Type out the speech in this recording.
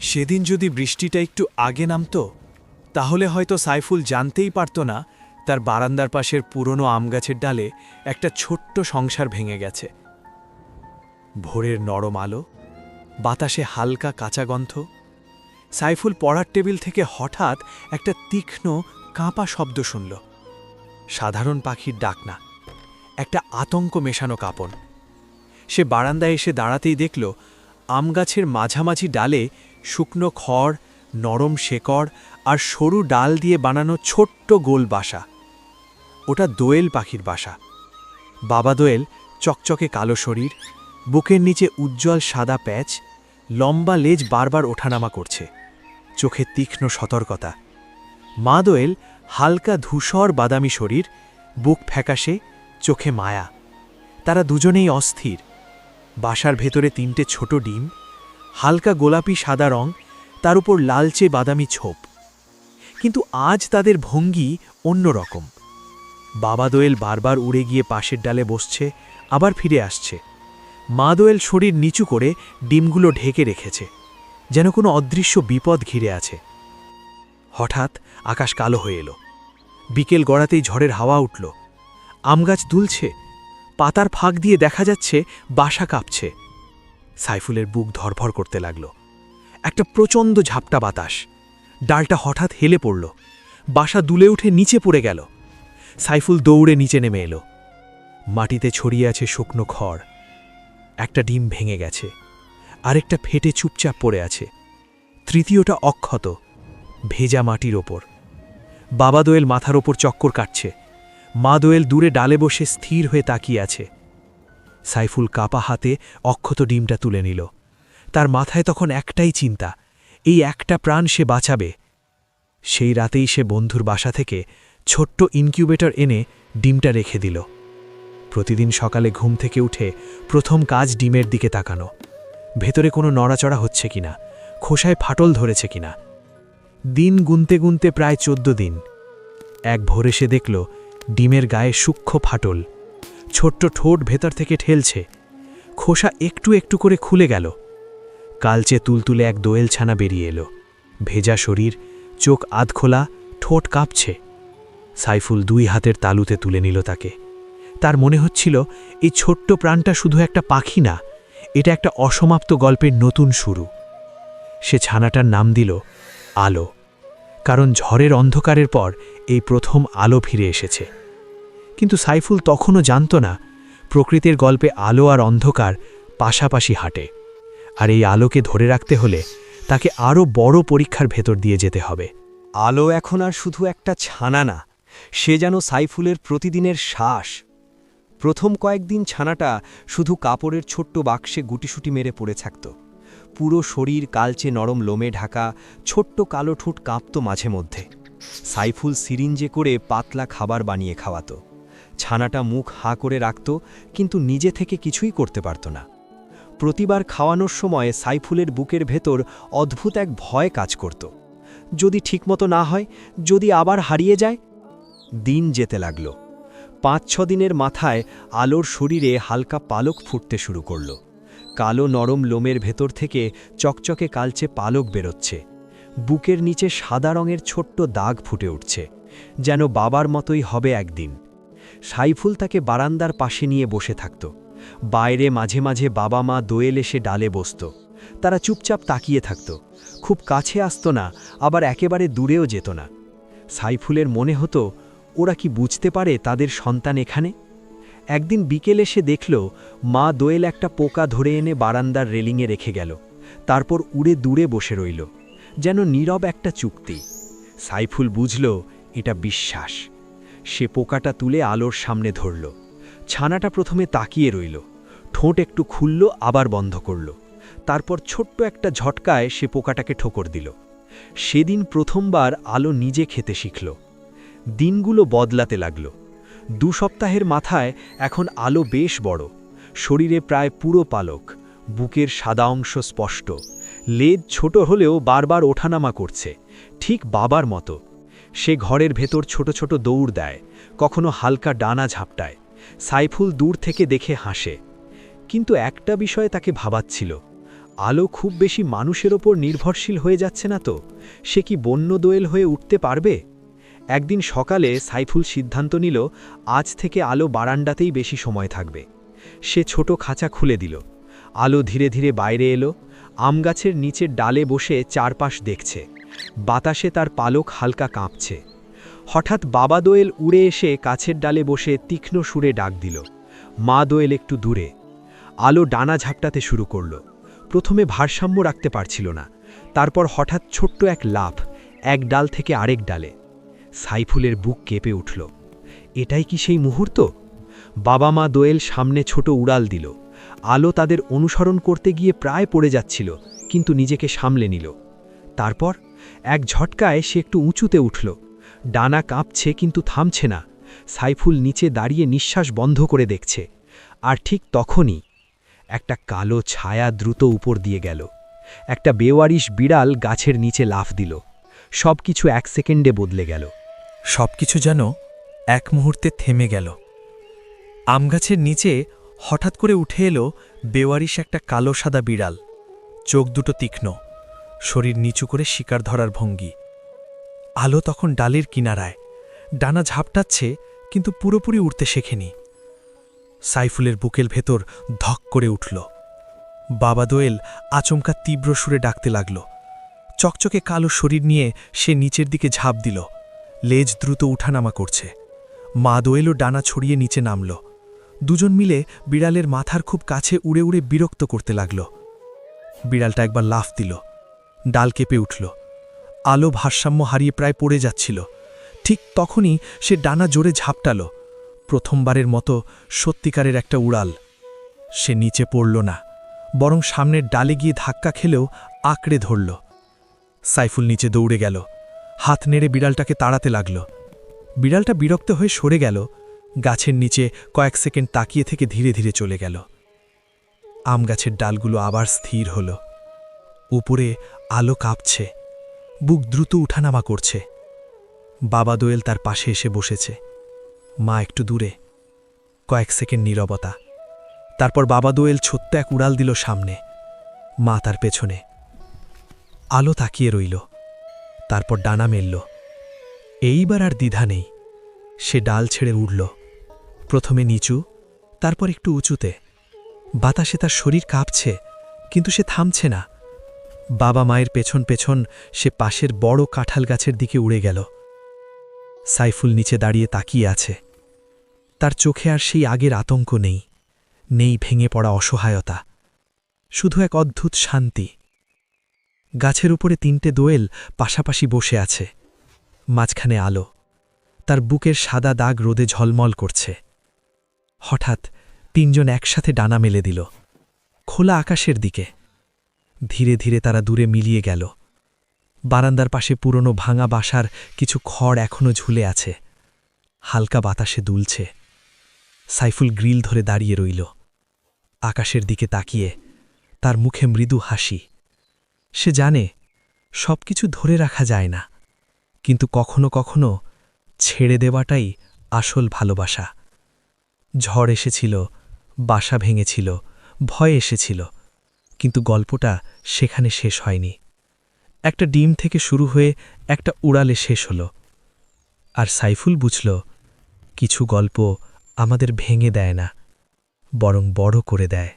সেদিন যদি বৃষ্টিটা একটু আগে নামতো, তাহলে হয়তো সাইফুল জানতেই পারত না তার বারান্দার পাশের পুরনো আমগাছের ডালে একটা ছোট্ট সংসার ভেঙে গেছে। ভোরের নরম আলো, বাতাসে হালকা কাঁচা গন্ধ, সাইফুল পড়ার টেবিল থেকে হঠাৎ একটা তীক্ষ্ণ, কাঁপা শব্দ শুনল। সাধারণ পাখির ডাক না, একটা আতঙ্ক মেশানো কাঁপন। সে বারান্দায় এসে দাঁড়াতেই দেখল আমগাছের মাঝামাঝি ডালে শুকনো খড়, নরম শেকড় আর সরু ডাল দিয়ে বানানো ছোট্ট গোল বাসা। ওটা দোয়েল পাখির বাসা। বাবা দোয়েল চকচকে কালো শরীর, বুকের নিচে উজ্জ্বল সাদা প্যাচ, লম্বা লেজ বারবার ওঠানামা করছে। চোখে তীক্ষ্ণ সতর্কতা। মা দোয়েল হালকা ধূসর বাদামি শরীর, বুক ফ্যাকাশে, চোখে মায়া। তারা দুজনেই অস্থির। বাসার ভেতরে তিনটে ছোট ডিম হালকা গোলাপি সাদা রং, তার উপর লালচে বাদামি ছোপ। কিন্তু আজ তাদের ভঙ্গি অন্যরকম বাবা দোয়েল বারবার উড়ে গিয়ে পাশের ডালে বসছে, আবার ফিরে আসছে। মা দোয়েল শরীর নিচু করে ডিমগুলো ঢেকে রেখেছে, যেন কোনো অদৃশ্য বিপদ ঘিরে আছে। হঠাৎ আকাশ কালো হয়ে এলো। বিকেল গড়াতেই ঝড়ের হাওয়া উঠল। আমগাছ দুলছে। পাতার ফাঁক দিয়ে দেখা যাচ্ছে বাসা কাঁপছে। সাইফুলের বুক ধরভর করতে লাগল। একটা প্রচণ্ড ঝাপটা বাতাস। ডালটা হঠাৎ হেলে পড়ল। বাসা দুলে উঠে নিচে পড়ে গেল। সাইফুল দৌড়ে নিচে নেমে এলো। মাটিতে ছড়িয়ে আছে শুকনো খড়। একটা ডিম ভেঙে গেছে। আরেকটা ফেটে চুপচাপ পড়ে আছে। তৃতীয়টা অক্ষত, ভেজা মাটির ওপর। বাবা দোয়েল মাথার ওপর চক্কর কাটছে। মা দোয়েল দূরে ডালে বসে স্থির হয়ে তাকিয়ে আছে। সাইফুল কাপা হাতে অক্ষত ডিমটা তুলে নিল। তার মাথায় তখন একটাই চিন্তা, এই একটা প্রাণ সে বাঁচাবে। সেই রাতেই সে বন্ধুর বাসা থেকে ছোট্ট ইনকিউবেটর এনে ডিমটা রেখে দিল। প্রতিদিন সকালে ঘুম থেকে উঠে প্রথম কাজ ডিমের দিকে তাকানো। ভেতরে কোনো নড়াচড়া হচ্ছে কিনা, খোসায় ফাটল ধরেছে কিনা। দিন গুনতে গুনতে প্রায় চোদ্দ দিন। এক ভোরে সে দেখল ডিমের গায়ে সূক্ষ্ম ফাটল। ছোট্ট ঠোঁট ভেতর থেকে ঠেলছে। খোসা একটু একটু করে খুলে গেল। কালচে তুলতুলে এক দোয়েল ছানা বেরিয়ে এলো। ভেজা শরীর, চোখ আধখোলা, ঠোঁট কাঁপছে। সাইফুল দুই হাতের তালুতে তুলে নিল তাকে। তার মনে হচ্ছিল, এই ছোট্ট প্রাণটা শুধু একটা পাখি না, এটা একটা অসমাপ্ত গল্পের নতুন শুরু। সে ছানাটার নাম দিল, আলো। কারণ ঝড়ের অন্ধকারের পর এই প্রথম আলো ফিরে এসেছে। কিন্তু সাইফুল তখনও জানত না, প্রকৃতির গল্পে আলো আর অন্ধকার পাশাপাশি হাঁটে। আর এই আলোকে ধরে রাখতে হলে তাকে আরও বড় পরীক্ষার ভেতর দিয়ে যেতে হবে। আলো এখন আর শুধু একটা ছানা না, সে যেন সাইফুলের প্রতিদিনের শ্বাস। প্রথম কয়েকদিন ছানাটা শুধু কাপড়ের ছোট্ট বাক্সে গুটিসুটি মেরে পড়ে থাকত। পুরো শরীর কালচে নরম লোমে ঢাকা, ছোট্ট কালো ঠোঁট কাঁপত মাঝে মধ্যে। সাইফুল সিরিঞ্জে করে পাতলা খাবার বানিয়ে খাওয়াতো। ছানাটা মুখ হাঁ করে রাখত, কিন্তু নিজে থেকে কিছুই করতে পারত না। প্রতিবার খাওয়ানোর সময় সাইফুলের বুকের ভেতর অদ্ভুত এক ভয় কাজ করত। যদি ঠিকমতো না হয়, যদি আবার হারিয়ে যায়? দিন যেতে লাগল। পাঁচ ছ দিনের মাথায় আলোর শরীরে হালকা পালক ফুটতে শুরু করল। কালো নরম লোমের ভেতর থেকে চকচকে কালচে পালক বেরোচ্ছে। বুকের নিচে সাদা রঙের ছোট্ট দাগ ফুটে উঠছে, যেন বাবার মতোই হবে একদিন। সাইফুল তাকে বারান্দার পাশে নিয়ে বসে থাকত। বাইরে মাঝে মাঝে বাবা মা দোয়েল এসে ডালে বসত। তারা চুপচাপ তাকিয়ে থাকত। খুব কাছে আসত না, আবার একেবারে দূরেও যেত না। সাইফুলের মনে হতো, ওরা কি বুঝতে পারে তাদের সন্তান এখানে? একদিন বিকেলে সে দেখল, মা দোয়েল একটা পোকা ধরে এনে বারান্দার রেলিংয়ে রেখে গেল। তারপর উড়ে দূরে বসে রইল। যেন নীরব একটা চুক্তি। সাইফুল বুঝল, এটা বিশ্বাস। সে পোকাটা তুলে আলোর সামনে ধরল। ছানাটা প্রথমে তাকিয়ে রইল। ঠোঁট একটু খুলল, আবার বন্ধ করল। তারপর ছোট্ট একটা ঝটকায় সে পোকাটাকে ঠোকর দিল। সেদিন প্রথমবার আলো নিজে খেতে শিখল। দিনগুলো বদলাতে লাগল। দু সপ্তাহের মাথায় এখন আলো বেশ বড়। শরীরে প্রায় পুরো পালক। বুকের সাদা অংশ স্পষ্ট। লেজ ছোট হলেও বারবার ওঠানামা করছে। ঠিক বাবার মতো। সে ঘরের ভেতর ছোট ছোট দৌড় দেয়, কখনো হালকা ডানা ঝাপটায়। সাইফুল দূর থেকে দেখে হাসে। কিন্তু একটা বিষয়ে তাকে ভাবাচ্ছিল, আলো খুব বেশি মানুষের ওপর নির্ভরশীল হয়ে যাচ্ছে না তো? সে কি বন্য দোয়েল হয়ে উঠতে পারবে? একদিন সকালে সাইফুল সিদ্ধান্ত নিল, আজ থেকে আলো বারান্দাতেই বেশি সময় থাকবে। সে ছোট খাঁচা খুলে দিল। আলো ধীরে ধীরে বাইরে এলো। আম গাছের নিচের ডালে বসে চারপাশ দেখছে। বাতাসে তার পালক হালকা কাঁপছে। হঠাৎ বাবা দোয়েল উড়ে এসে কাছের ডালে বসে তীক্ষ্ণ সুরে ডাক দিল। মা দোয়েল একটু দূরে। আলো ডানা ঝাপটাতে শুরু করল। প্রথমে ভারসাম্য রাখতে পারছিল না। তারপর হঠাৎ ছোট্ট এক লাফ, এক ডাল থেকে আরেক ডালে। সাইফুলের বুক কেঁপে উঠল। এটাই কি সেই মুহূর্ত? বাবা মা দোয়েল সামনে ছোট উড়াল দিল। আলো তাদের অনুসরণ করতে গিয়ে প্রায় পড়ে যাচ্ছিল, কিন্তু নিজেকে সামলে নিল। তারপর এক ঝটকায় সে একটু উঁচুতে উঠল। ডানা কাঁপছে কিন্তু থামছে না। সাইফুল নিচে দাঁড়িয়ে নিঃশ্বাস বন্ধ করে দেখছে। আর ঠিক তখনই একটা কালো ছায়া দ্রুত উপর দিয়ে গেল। একটা বেওয়ারিশ বিড়াল গাছের নিচে লাফ দিল। সব কিছু এক সেকেন্ডে বদলে গেল। সব কিছু যেন এক মুহূর্তে থেমে গেল। আমগাছের নিচে হঠাৎ করে উঠে এলো বেওয়ারিশ একটা কালো সাদা বিড়াল। চোখ দুটো তীক্ষ্ণ। শরীর নিচু করে শিকার ধরার ভঙ্গি। আলো তখন ডালের কিনারায়। ডানা ঝাপটাচ্ছে, কিন্তু পুরোপুরি উঠতে শেখেনি। সাইফুলের বুকের ভেতর ধক করে উঠল। বাবা দোয়েল আচমকা তীব্র সুরে ডাকতে লাগল। চকচকে কালো শরীর নিয়ে সে নিচের দিকে ঝাঁপ দিল। লেজ দ্রুত উঠানামা করছে। মা দোয়েলও ডানা ছড়িয়ে নিচে নামল। দুজন মিলে বিড়ালের মাথার খুব কাছে উড়ে উড়ে বিরক্ত করতে লাগল। বিড়ালটা একবার লাফ দিল। ডাল কেঁপে উঠল। আলো ভারসাম্য হারিয়ে প্রায় পড়ে যাচ্ছিল। ঠিক তখনই সে ডানা জোরে ঝাপটাল। প্রথমবারের মতো সত্যিকারের একটা উড়াল। সে নিচে পড়ল না, বরং সামনের ডালে গিয়ে ধাক্কা খেলেও আঁকড়ে ধরল। সাইফুল নিচে দৌড়ে গেল। হাত নেড়ে বিড়ালটাকে তাড়াতে লাগল। বিড়ালটা বিরক্ত হয়ে সরে গেল। গাছের নিচে কয়েক সেকেন্ড তাকিয়ে থেকে ধীরে ধীরে চলে গেল। আম গাছের ডালগুলো আবার স্থির হল। উপরে আলো কাঁপছে। বুক দ্রুত উঠানামা করছে। বাবা দোয়েল তার পাশে এসে বসেছে। মা একটু দূরে। কয়েক সেকেন্ড নীরবতা। তারপর বাবা দোয়েল ছোট্ট এক উড়াল দিল সামনে। মা তার পেছনে। আলো তাকিয়ে রইল। তারপর ডানা মেলল। এইবার আর দ্বিধা নেই। সে ডাল ছেড়ে উড়ল। প্রথমে নিচু, তারপর একটু উঁচুতে। বাতাসে তার শরীর কাঁপছে, কিন্তু সে থামছে না। বাবা মায়ের পেছন পেছন সে পাশের বড় কাঁঠাল গাছের দিকে উড়ে গেল। সাইফুল নিচে দাঁড়িয়ে তাকিয়ে আছে। তার চোখে আর সেই আগের আতঙ্ক নেই। নেই ভেঙে পড়া অসহায়তা। শুধু এক অদ্ভুত শান্তি। গাছের উপরে তিনটে দোয়েল পাশাপাশি বসে আছে। মাঝখানে আলো। তার বুকের সাদা দাগ রোদে ঝলমল করছে। হঠাৎ তিনজন একসাথে ডানা মেলে দিল। খোলা আকাশের দিকে। ধীরে ধীরে তারা দূরে মিলিয়ে গেল। বারান্দার পাশে পুরনো ভাঙা বাসার কিছু খড় এখনও ঝুলে আছে। হালকা বাতাসে দুলছে। সাইফুল গ্রিল ধরে দাঁড়িয়ে রইল। আকাশের দিকে তাকিয়ে তার মুখে মৃদু হাসি। সে জানে সব কিছু ধরে রাখা যায় না। কিন্তু কখনো কখনো ছেড়ে দেওয়াটাই আসল ভালোবাসা। ঝড় এসেছিল, বাসা ভেঙেছিল, ভয় এসেছিল। কিন্তু গল্পটা সেখানে শেষ হয়নি। একটা ডিম থেকে শুরু হয়ে একটা উড়ালে শেষ হলো। আর সাইফুল বুঝল, কিছু গল্প আমাদের ভেঙে দেয় না, বরং বড় করে দেয়।